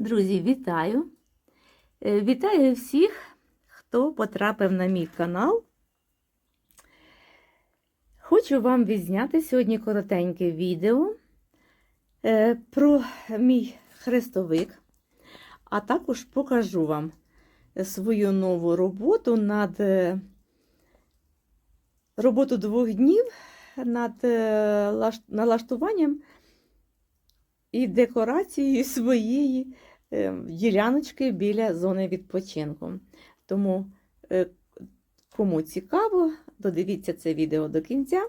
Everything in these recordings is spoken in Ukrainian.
Друзі, вітаю! Е, Вітаю всіх, хто потрапив на мій канал. Хочу вам відзняти сьогодні коротеньке відео е, про мій хрестовик, а також покажу вам свою нову роботу над е, роботу двох днів над налаштуванням і декорацією своєї діляночки біля зони відпочинку. Тому, е, кому цікаво, додивіться це відео до кінця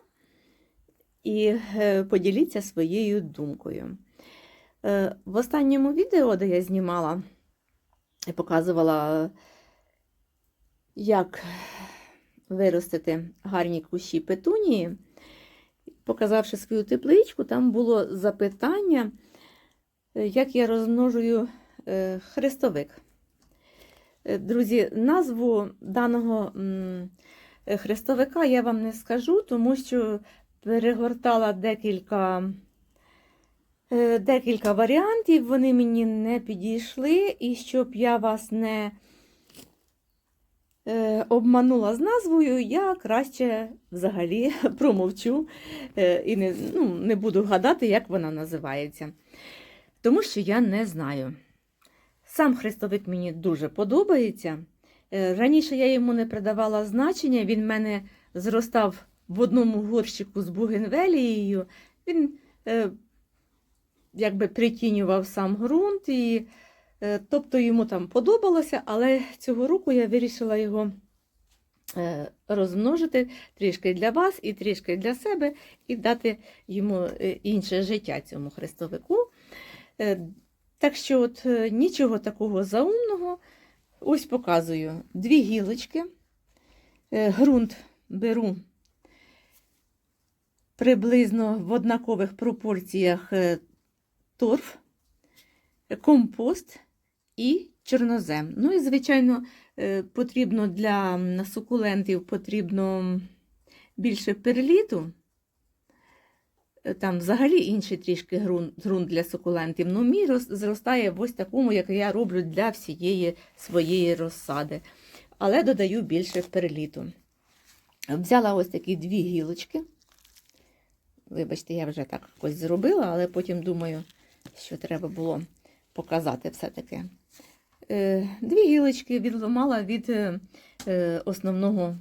і е, поділіться своєю думкою. Е, В останньому відео, де я знімала і показувала, як виростити гарні кущі петунії, показавши свою тепличку, там було запитання, як я розмножую хрестовик. Е, Друзі, назву даного е, хрестовика я вам не скажу, тому що перегортала декілька, е, декілька варіантів, вони мені не підійшли, і щоб я вас не е, обманула з назвою, я краще взагалі промовчу е, і не, ну, не буду гадати, як вона називається. Тому що я не знаю. Сам хрестовик мені дуже подобається. Е, Раніше я йому не придавала значення, він в мене зростав в одному горщику з бугенвелією. Він е, якби притінював сам ґрунт, і, е, тобто йому там подобалося, але цього року я вирішила його е, розмножити трішки для вас і трішки для себе, і дати йому е, інше життя цьому хрестовику. Е, Так що от е, нічого такого заумного. Ось показую дві гілочки. Е, Ґрунт беру приблизно в однакових пропорціях е, торф, е, компост і чорнозем. Ну і, звичайно, е, потрібно для сукулентів потрібно більше перліту. Е, Там взагалі інший трішки ґрунт, для сукулентів. Ну, мій рос- зростає в ось такому, як я роблю для всієї своєї розсади. Але додаю більше перліту. Взяла ось такі дві гілочки. Вибачте, я вже так якось зробила, але потім думаю, що треба було показати все-таки. Е, Дві гілочки відломала від е, основного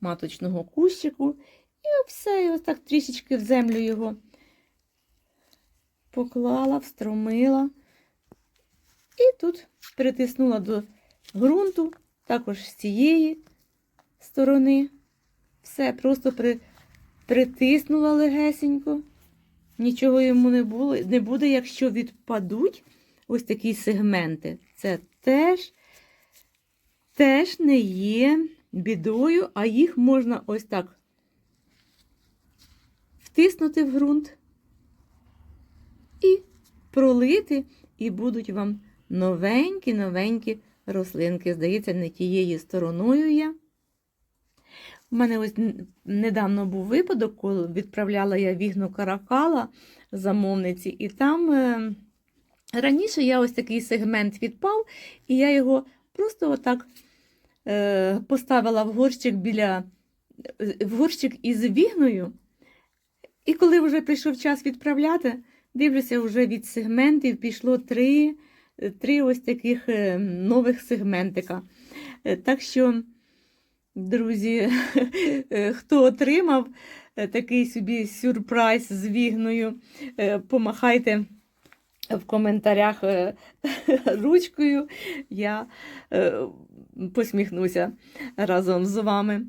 маточного кущику. І все, і ось так трішечки в землю його поклала, встромила. І тут притиснула до ґрунту, також з цієї сторони. Все, просто при, притиснула легесенько. Нічого йому не, було, не буде, якщо відпадуть ось такі сегменти. Це теж, теж не є бідою, а їх можна ось так втиснути в ґрунт і пролити, і будуть вам новенькі-новенькі рослинки. Здається, не тією стороною я. У мене ось недавно був випадок, коли відправляла я вігну каракала замовниці, і там е, раніше я ось такий сегмент відпав, і я його просто отак е, поставила в горщик біля в горщик із вігною. І коли вже прийшов час відправляти, дивлюся, вже від сегментів пішло три, три ось таких е, нових сегментика. Е, Так що, друзі, е, хто отримав такий собі сюрприз з вігною, помахайте в коментарях ручкою. Я посміхнуся разом з вами.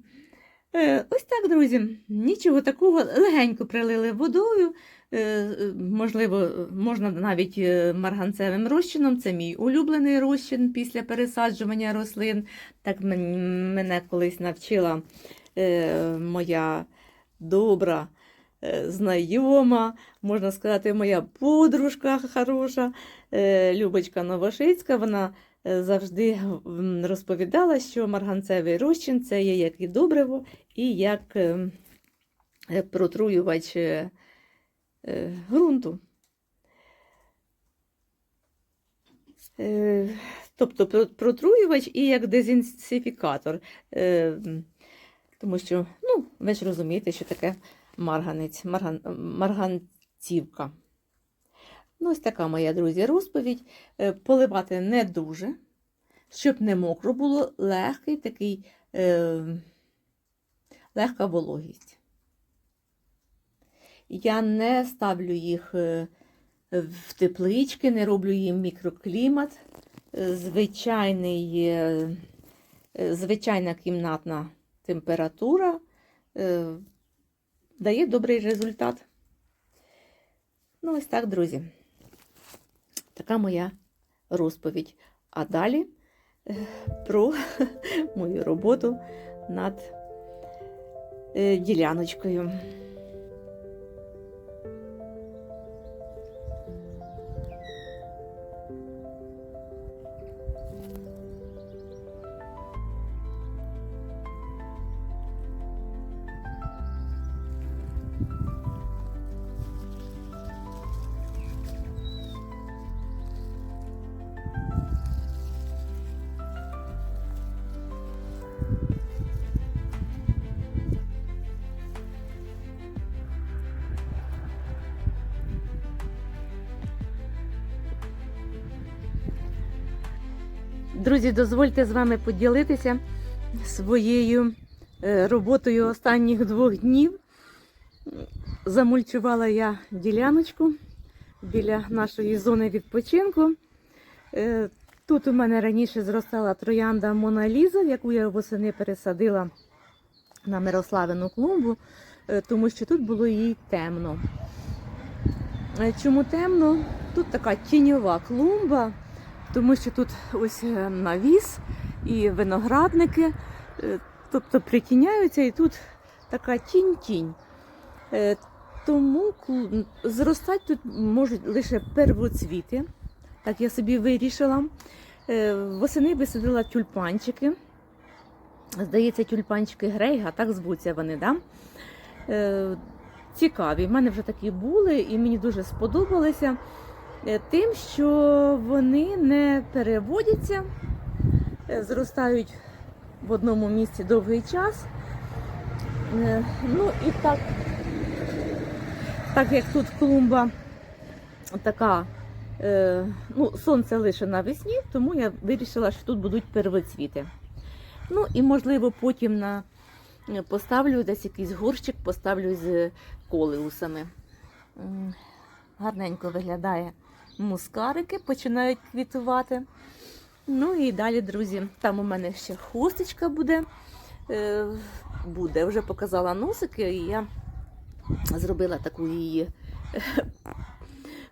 Е, Ось так, друзі. Нічого такого. Легенько прилили водою. Е, е, Можливо, можна навіть марганцевим розчином. Це мій улюблений розчин після пересаджування рослин. Так мене колись навчила моя добра знайома, можна сказати, моя подружка хороша, Любочка Новошицька. Вона завжди розповідала, що марганцевий розчин це є як і добриво, і як е, протруювач е, е, е, тобто протруювач і як дезінсифікатор. Тому що, ну, ви ж розумієте, що таке марганець, марган, марганцівка. Ну, ось така моя, друзі, розповідь. Е, Поливати не дуже, щоб не мокро було, легкий такий, е, легка вологість. Я не ставлю їх е, в теплички, не роблю їм мікроклімат. Е, Звичайний, звичайна кімнатна температура дає добрий результат. Ну, ось так, друзі. Така моя розповідь. А далі е, про мою роботу над е, діляночкою. Друзі, дозвольте з вами поділитися своєю е, роботою останніх двох днів. Замульчувала я діляночку біля нашої зони відпочинку. Е, Тут у мене раніше зростала троянда Мона Ліза, яку я восени пересадила на Мирославину клумбу, е, тому що тут було їй темно. Чому темно? Тут така тіньова клумба, тому що тут ось е, навіс і виноградники, е, тобто притіняються, і тут така тінь-тінь. Е, Тому зростати тут можуть лише первоцвіти. Так я собі вирішила. Восени висадила тюльпанчики. Здається, тюльпанчики Грейга, так звуться вони, да? Цікаві. В мене вже такі були, і мені дуже сподобалися тим, що вони не переводяться, е, зростають в одному місці довгий час. Е, Ну і так, так як тут клумба така, е, ну, сонце лише навесні, тому я вирішила, що тут будуть первоцвіти. Ну і можливо потім на е, поставлю десь якийсь горщик, поставлю з колеусами. Гарненько виглядає мускарики, починають квітувати. Ну і далі, друзі, там у мене ще хусточка буде. Е, буде. Вже показала носики, і я зробила таку її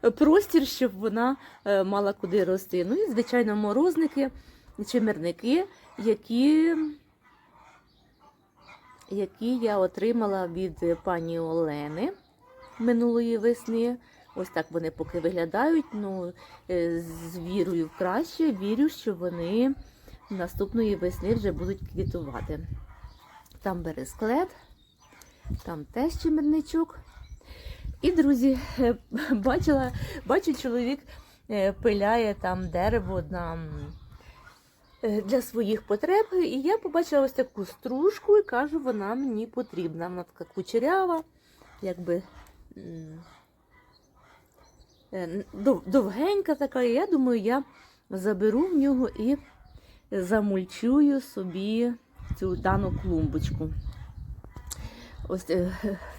е, простір, щоб вона е, мала куди рости. Ну і, звичайно, морозники, чимерники, які, які я отримала від пані Олени минулої весни. Ось так вони поки виглядають. Ну, е, з вірою в краще, вірю, що вони наступної весни вже будуть квітувати. Там бересклет, там теж чимерничок. І, друзі, е, бачила, бачу, чоловік е, пиляє там дерево на, для своїх потреб. І я побачила ось таку стружку і кажу, вона мені потрібна. Вона така кучерява, якби довгенька така. І я думаю, я заберу в нього і замульчую собі цю дану клумбочку. Ось е,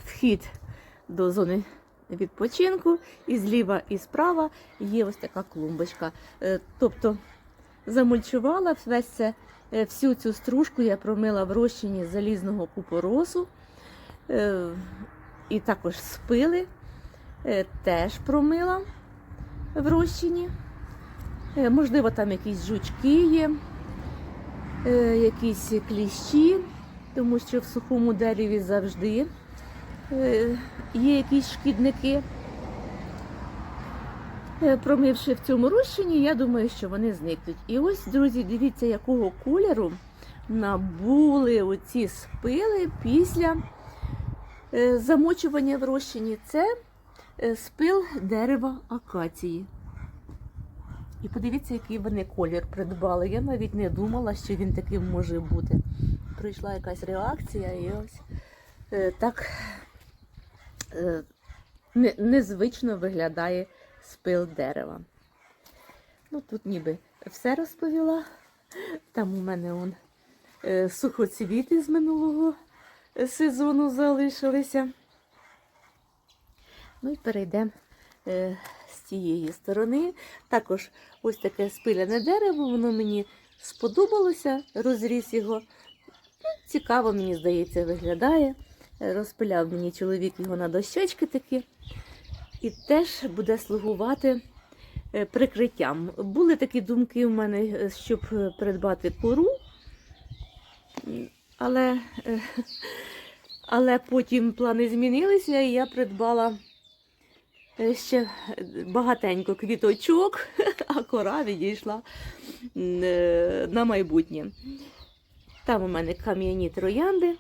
вхід до зони відпочинку, і зліва, і справа є ось така клумбочка. Е, Тобто замульчувала весь це, е, всю цю стружку я промила в розчині залізного купоросу. Е, І також спили, е, теж промила в розчині. Е, Можливо, там якісь жучки є, е, якісь кліщі, тому що в сухому дереві завжди е, є якісь шкідники. Е, Промивши в цьому розчині, я думаю, що вони зникнуть. І ось, друзі, дивіться, якого кольору набули оці спили після е, замочування в розчині. Це е, спил дерева акації. І подивіться, який вони колір придбали. Я навіть не думала, що він таким може бути. Прийшла якась реакція, і ось е, так е, незвично виглядає спил дерева. Ну, тут ніби все розповіла. Там у мене он, е, сухоцвіти з минулого е, сезону залишилися. Ну і перейдемо е, з тієї сторони. Також ось таке спиляне дерево, воно мені сподобалося, розріс його. Ну, Цікаво, мені здається, виглядає. Е, Розпиляв мені чоловік його на дощечки такі. І теж буде слугувати е, прикриттям. Були такі думки у мене, е, щоб придбати кору, але, але потім плани змінилися, і я придбала ще багатенько квіточок, а кора відійшла е, на майбутнє. Там у мене кам'яні троянди,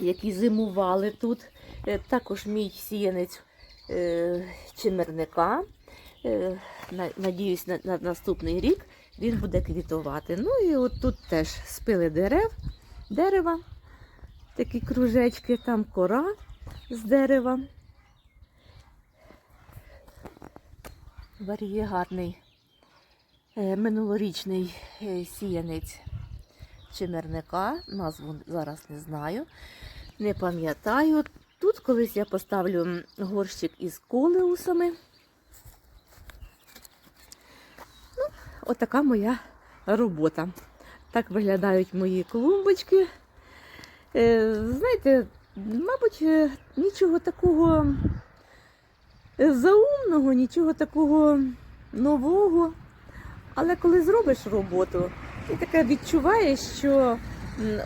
які зимували тут. Е, Також мій сіянець е, чимерника. Е, Надіюсь, на, на наступний рік він буде квітувати. Ну і от тут теж спили дерев, дерева, такі кружечки, там кора з дерева. Варієгарний е, минулорічний е, сіянець чимерника. Назву зараз не знаю, не пам'ятаю. Тут колись я поставлю горщик із колеусами. Ну, отака моя робота. Так виглядають мої клумбочки. Е, знаєте, мабуть, нічого такого заумного, нічого такого нового. Але коли зробиш роботу, ти таке відчуваєш, що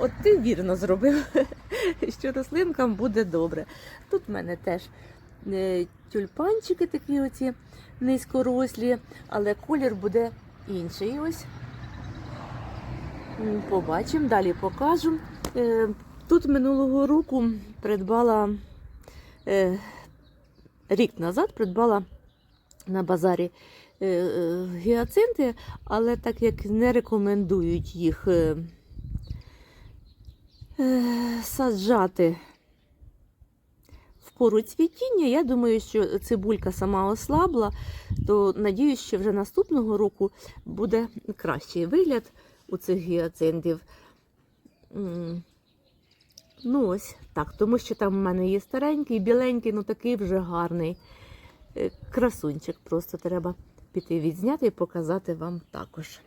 от ти вірно зробив, що рослинкам буде добре. Тут в мене теж е, тюльпанчики такі оці низькорослі, але колір буде інший. Ось. Побачимо, далі покажу. Е, Тут минулого року придбала е, рік назад придбала на базарі е, е, гіацинти, але так як не рекомендують їх е, саджати в пору цвітіння, я думаю, що цибулька сама ослабла, то надіюсь, що вже наступного року буде кращий вигляд у цих гіацинтів. Ну ось так, тому що там в мене є старенький, біленький, ну такий вже гарний. Е, Красунчик, просто треба піти відзняти і показати вам також.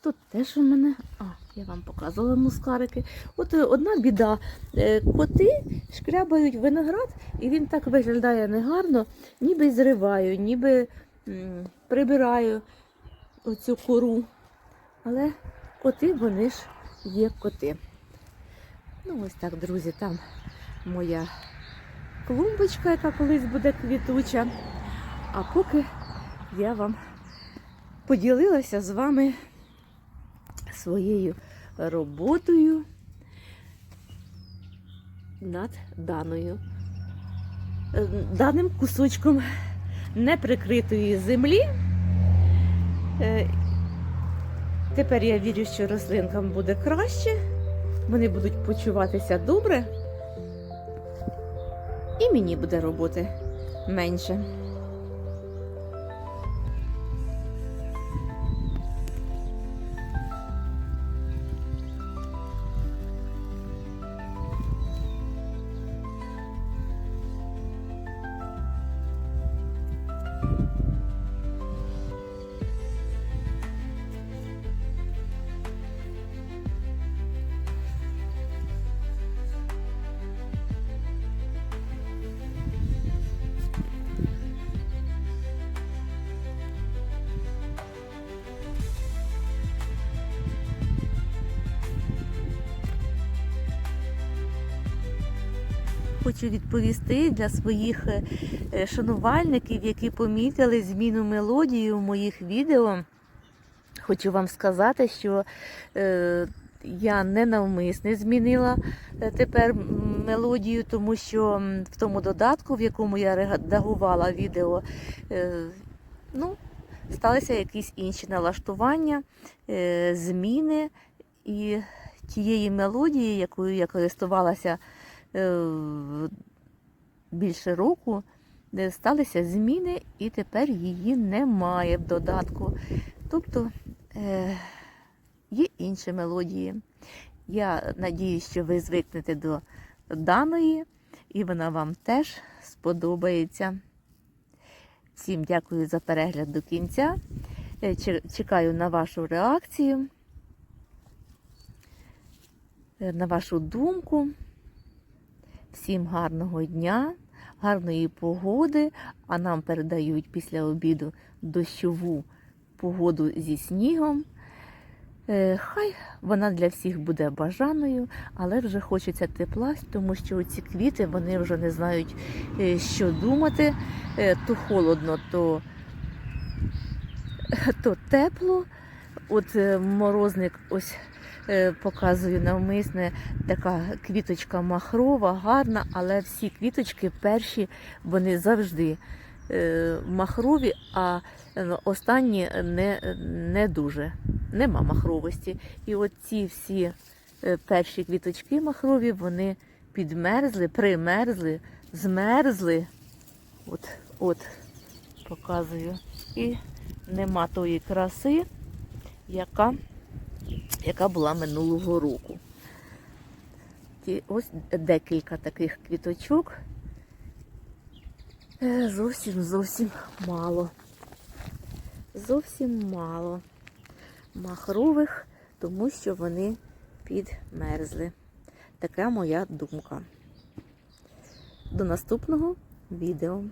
Тут теж у мене, а, я вам показувала мускарики. От е, одна біда. Е, Коти шкрябають виноград, і він так виглядає негарно, ніби зриваю, ніби прибираю оцю кору. Але коти, вони ж є коти. Ну, ось так, друзі, там моя клумбочка, яка колись буде квітуча. А поки я вам поділилася з вами своєю роботою над даною, е, даним кусочком неприкритої землі. Е, Тепер я вірю, що рослинкам буде краще, вони будуть почуватися добре, і мені буде роботи менше. Хочу відповісти для своїх е, шанувальників, які помітили зміну мелодії у моїх відео. Хочу вам сказати, що е, я ненавмисне змінила е, тепер мелодію, тому що в тому додатку, в якому я редагувала відео, ну, сталися якісь інші налаштування, зміни і тієї мелодії, якою я користувалася в- більше року, сталися зміни, і тепер її немає в додатку. Тобто е, є інші мелодії. Я надіюсь, що ви звикнете до даної, і вона вам теж сподобається. Всім дякую за перегляд до кінця. Е, Чекаю на вашу реакцію, е, на вашу думку. Всім гарного дня, гарної погоди, а нам передають після обіду дощову погоду зі снігом. Е, Хай вона для всіх буде бажаною, але вже хочеться тепла, тому що ці квіти вони вже не знають, е, що думати. Е, То холодно, то, то тепло. От морозник ось показую навмисне, така квіточка махрова, гарна, але всі квіточки перші, вони завжди е, махрові, а е, останні не, не дуже. Нема махровості. І от ці всі е, перші квіточки махрові, вони підмерзли, примерзли, змерзли. От, от, показую. І нема тої краси, яка, яка була минулого року. Ось декілька таких квіточок. Е, Зовсім зовсім мало. Зовсім мало махрових, тому що вони підмерзли. Така моя думка. До наступного відео.